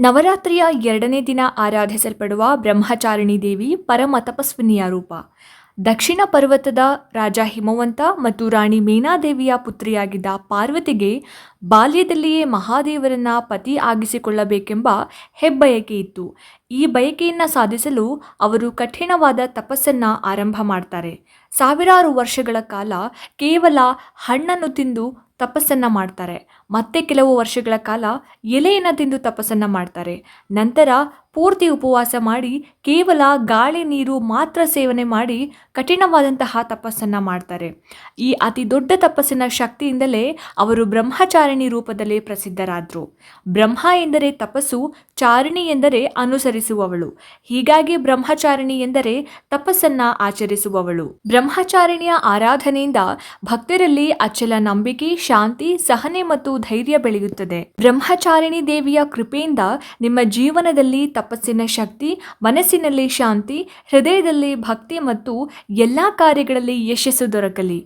ನವರಾತ್ರಿಯ ಎರಡನೇ ದಿನ ಆರಾಧಿಸಲ್ಪಡುವ ಬ್ರಹ್ಮಚಾರಿಣಿ ದೇವಿ ಪರಮ ತಪಸ್ವಿನಿಯ ರೂಪ. ದಕ್ಷಿಣ ಪರ್ವತದ ರಾಜ ಹಿಮವಂತ ಮತ್ತು ರಾಣಿ ಮೇನಾದೇವಿಯ ಪುತ್ರಿಯಾಗಿದ್ದ ಪಾರ್ವತಿಗೆ ಬಾಲ್ಯದಲ್ಲಿಯೇ ಮಹಾದೇವರನ್ನ ಪತಿ ಆಗಿಸಿಕೊಳ್ಳಬೇಕೆಂಬ ಹೆಬ್ಬಯಕೆ ಇತ್ತು. ಈ ಬಯಕೆಯನ್ನು ಸಾಧಿಸಲು ಅವರು ಕಠಿಣವಾದ ತಪಸ್ಸನ್ನು ಆರಂಭ ಮಾಡ್ತಾರೆ. ಸಾವಿರಾರು ವರ್ಷಗಳ ಕಾಲ ಕೇವಲ ಹಣ್ಣನ್ನು ತಿಂದು ತಪಸ್ಸನ್ನ ಮಾಡ್ತಾರೆ. ಮತ್ತೆ ಕೆಲವು ವರ್ಷಗಳ ಕಾಲ ಎಲೆಯನ್ನು ತಿಂದು ತಪಸ್ಸನ್ನು ಮಾಡ್ತಾರೆ. ನಂತರ ಪೂರ್ತಿ ಉಪವಾಸ ಮಾಡಿ ಕೇವಲ ಗಾಳಿ ನೀರು ಮಾತ್ರ ಸೇವನೆ ಮಾಡಿ ಕಠಿಣವಾದಂತಹ ತಪಸ್ಸನ್ನ ಮಾಡ್ತಾರೆ. ಈ ಅತಿ ದೊಡ್ಡ ತಪಸ್ಸಿನ ಶಕ್ತಿಯಿಂದಲೇ ಅವರು ಬ್ರಹ್ಮಚಾರಿಣಿ ರೂಪದಲ್ಲಿ ಪ್ರಸಿದ್ಧರಾದರು. ಬ್ರಹ್ಮ ಎಂದರೆ ತಪಸ್ಸು, ಚಾರಿಣಿ ಎಂದರೆ ಅನುಸರಿಸುವವಳು. ಹೀಗಾಗಿ ಬ್ರಹ್ಮಚಾರಿಣಿ ಎಂದರೆ ತಪಸ್ಸನ್ನ ಆಚರಿಸುವವಳು. ಬ್ರಹ್ಮಚಾರಿಣಿಯ ಆರಾಧನೆಯಿಂದ ಭಕ್ತರಲ್ಲಿ ಅಚಲ ನಂಬಿಕೆ, ಶಾಂತಿ, ಸಹನೆ ಮತ್ತು ಧೈರ್ಯ ಬೆಳೆಯುತ್ತದೆ. ಬ್ರಹ್ಮಚಾರಿಣಿ ದೇವಿಯ ಕೃಪೆಯಿಂದ ನಿಮ್ಮ ಜೀವನದಲ್ಲಿ ತಪಸ್ಸಿನ ಶಕ್ತಿ ಮನಸ್ಸಿನಲ್ಲಿ ಶಾಂತಿ ಹೃದಯದಲ್ಲಿ ಭಕ್ತಿ ಮತ್ತು ಎಲ್ಲಾ ಕಾರ್ಯಗಳಲ್ಲಿ ಯಶಸ್ಸು ದೊರಕಲಿ.